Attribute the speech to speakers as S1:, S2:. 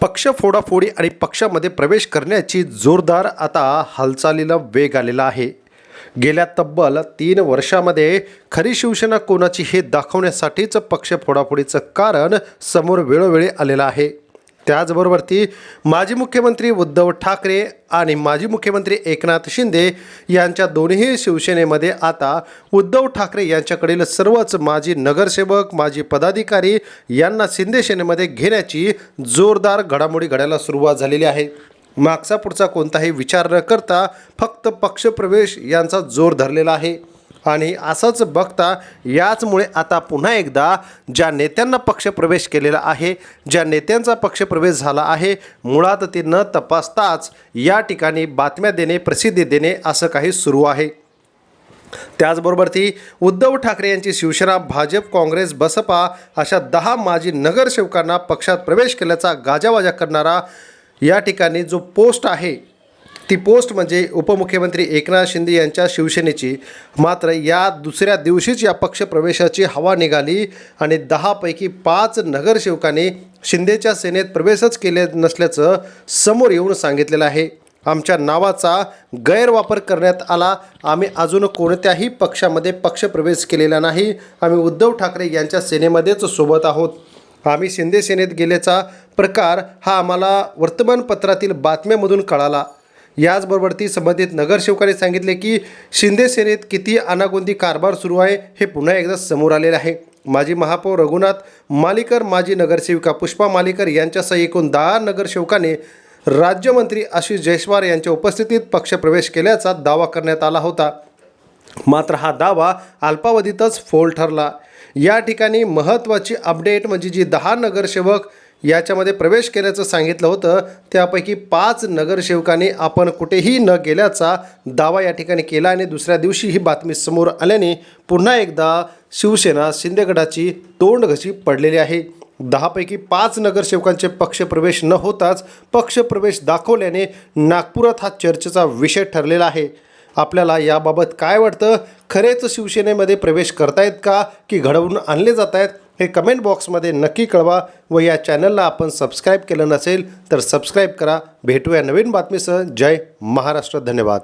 S1: पक्ष फोडाफोडी आणि पक्षामध्ये प्रवेश करण्याची जोरदार आता हालचालीला वेग आलेला आहे. गेल्या तब्बल तीन वर्षामध्ये खरी शिवसेना कोणाची हे दाखवण्यासाठीच पक्ष फोडाफोडीचं कारण समोर वेळोवेळी आलेलं आहे. त्याचबरोबर ती माजी मुख्यमंत्री उद्धव ठाकरे आणि माजी मुख्यमंत्री एकनाथ शिंदे यांच्या दोन्ही शिवसेनेमध्ये आता उद्धव ठाकरे यांच्याकडील सर्वच माजी नगरसेवक माजी पदाधिकारी यांना शिंदे सेनेमध्ये घेण्याची जोरदार घडामोडी घडायला सुरुवात झालेली आहे. मागचा पुढचा कोणताही विचार न करता फक्त पक्षप्रवेश यांचा जोर धरलेला आहे. आणि असंच बघता याचमुळे आता पुन्हा एकदा ज्या नेत्यांना पक्षप्रवेश केलेला आहे ज्या नेत्यांचा पक्षप्रवेश झाला आहे मुळात ते न तपासताच या ठिकाणी बातम्या देणे प्रसिद्धी देणे असं काही सुरू आहे. त्याचबरोबर ती उद्धव ठाकरे यांची शिवसेना भाजप काँग्रेस बसपा अशा दहा माजी नगरसेवकांना पक्षात प्रवेश केल्याचा गाजावाजा करणारा या ठिकाणी जो पोस्ट आहे ती पोस्ट म्हणजे उपमुख्यमंत्री एकनाथ शिंदे यांच्या शिवसेनेची. मात्र या दुसऱ्या दिवशीच या पक्षप्रवेशाची हवा निघाली आणि दहापैकी पाच नगरसेवकांनी शिंदेच्या सेनेत प्रवेशच केले नसल्याचं समोर येऊन सांगितलेलं आहे. आमच्या नावाचा गैरवापर करण्यात आला. आम्ही अजून कोणत्याही पक्षामध्ये पक्षप्रवेश केलेला नाही. आम्ही उद्धव ठाकरे यांच्या सेनेमध्येच सोबत आहोत. आम्ही शिंदे सेनेत गेल्याचा प्रकार हा आम्हाला वर्तमानपत्रातील बातम्यामधून कळाला. याचबरोबर ती संबंधित नगरसेवकाने सांगितले की शिंदे सेनेत किती अनागोंदी कारभार सुरू आहे हे पुन्हा एकदा समोर आलेले आहे. माजी महापौर रघुनाथ मालिकर माजी नगरसेविका पुष्पा मालिकर यांच्यासह एकूण दहा नगरसेवकाने राज्यमंत्री आशिष जयस्वार यांच्या उपस्थितीत पक्षप्रवेश केल्याचा दावा करण्यात आला होता. मात्र हा दावा अल्पावधीतच फोल ठरला. या ठिकाणी महत्त्वाची अपडेट म्हणजे जी दहा नगरसेवक याच्यामध्ये प्रवेश केल्याचं सांगितलं होतं. त्यापैकी पाच नगरसेवकांनी आपण कुठेही न गेल्याचा दावा या ठिकाणी केला आणि दुसऱ्या दिवशी ही बातमी समोर आल्याने पुन्हा एकदा शिवसेना शिंदेगडाची तोंडघशी पडलेली आहे. दहापैकी पाच नगरसेवकांचे पक्षप्रवेश न होताच पक्षप्रवेश दाखवल्याने नागपुरात हा चर्चेचा विषय ठरलेला आहे. आपल्याला याबाबत काय वाटतं? खरेच शिवसेनेमध्ये प्रवेश करतायत का? की घडवून आणले जात आहेत हे कमेंट बॉक्समध्ये नक्की कळवा व या चॅनलला आपण सबस्क्राईब केलं नसेल तर सबस्क्राईब करा. भेटूया नवीन बातमीसह. जय महाराष्ट्र. धन्यवाद.